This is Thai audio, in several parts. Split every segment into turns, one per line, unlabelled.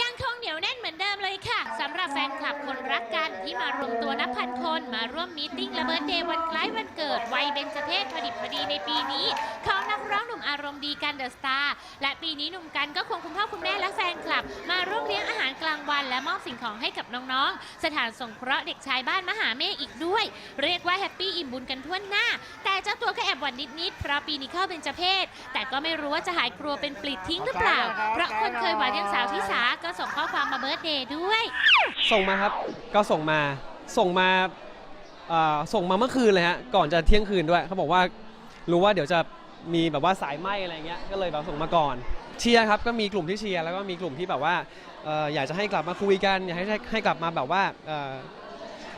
ยังคงเหนียวแน่นเหมือนเดิมเลยค่ะสำหรับแฟนคลับคนรักกันที่มารวมตัวนับพันคน มาร่วมมีติ้งและเบิร์เดย์วันคล้ายวันเกิด วัยเบญจเพศพอดิบพอดีในปีนี้ของนักร้องหนุ่มอารมณ์ดีกันเดอะสตาร์และปีนี้หนุ่มกันก็ควงคุณพ่อคุณแม่และแฟนคลับ มาร่วมเลี้ยงอาหารกลางวัน และมอบสิ่งของให้กับน้องๆ สถานสงเคราะห์เด็กชายบ้านมหาเมฆอีกด้วย เรียกว่าแฮปปี้อิ่มบุญกันทั่วหน้า แต่เจ้าตัวก็แอบหวั่นนิดๆเพราะปีนี้เข้าเป็นเจเพศ แต่ก็ไม่รู้ว่าจะหายกลัวเป็นปลิดทิ้งหรือเปล่า เพราะคนเคยหวานอยังสาวที่สาก็ส่งข้อความมาเบิร์ธเดย์ด้วย
ส่งมาครับ ก็ส่งมา ส่งมาเอ่อส่งมาเมื่อคืนเลยฮะ ก่อนจะเที่ยงคืนด้วย เขาบอกว่ารู้ว่าเดี๋ยวจะมีแบบว่าสายไหมอะไรเงี้ย ก็เลยแบบส่งมาก่อน เชียร์ครับก็มีกลุ่มที่เชียร์แล้วก็มีกลุ่มที่แบบว่าเอ่ออยากจะให้กลับมาคุยกันอยากให้ให้กลับมาแบบว่าเอ่อ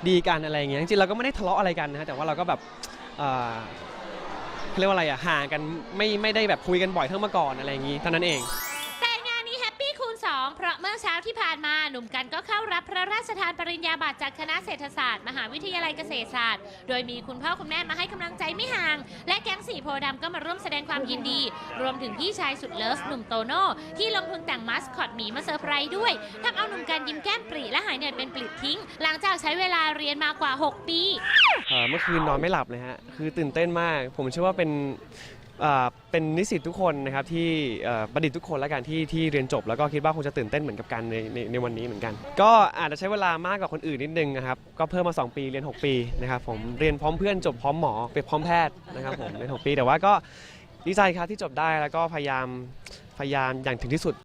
ดีกันอะไรอย่างเงี้ยจริงๆเราก็ไม่ได้ทะเลาะอะไรกันนะฮะแต่ว่าเราก็แบบเอ่อเขาเรียกว่าอะไรอะห่างกันไม่ไม่ได้แบบคุยกันบ่อยเท่าเมื่อก่อนอะไรอย่างงี้เท่านั้นเอง
เพราะเมื่อเช้าที่ผ่านมาหนุ่มกันก็เข้ารับพระราชทานปริญญาบัตรจากคณะเศรษฐศาสตร์ มหาวิทยาลัยเกษตรศาสตร์ โดยมีคุณพ่อคุณแม่มาให้กำลังใจไม่ห่าง และแก๊งสีโพธิ์ดำก็มาร่วมแสดงความยินดี รวมถึงพี่ชายสุดเลิฟหนุ่มโตโน่ที่ลงทุนแต่งมัสคอตหมีมาเซอร์ไพรส์ด้วยทำเอาหนุ่มกันยิ้มแก้มปรีและหายเหนื่อยเป็นปลิดทิ้ง หลังจากใช้เวลาเรียนมากว่า 6 ปี
เอ่อเมื่อคืนนอนไม่หลับเลยฮะ คือตื่นเต้นมาก ผมเชื่อว่าเป็น อ่อเป็นนิสิตทุกคนนะครับที่เอ่อบัณฑิตทุกคนและกันที่ที่เรียนจบ แล้วก็คิดว่าคงจะตื่นเต้นเหมือนกับกันในในในวันนี้เหมือนกัน ก็อาจจะใช้เวลามากกว่าคนอื่นนิดนึงนะครับก็เพิ่มมา 2 ปีเรียน 6 ปีนะครับผมเรียนพร้อมเพื่อนจบพร้อมหมอไปพร้อมแพทย์นะครับผมเรียน6ปี แต่ว่าก็ดีใจครับที่จบได้แล้วก็พยายามพยายามอย่างถึงที่สุด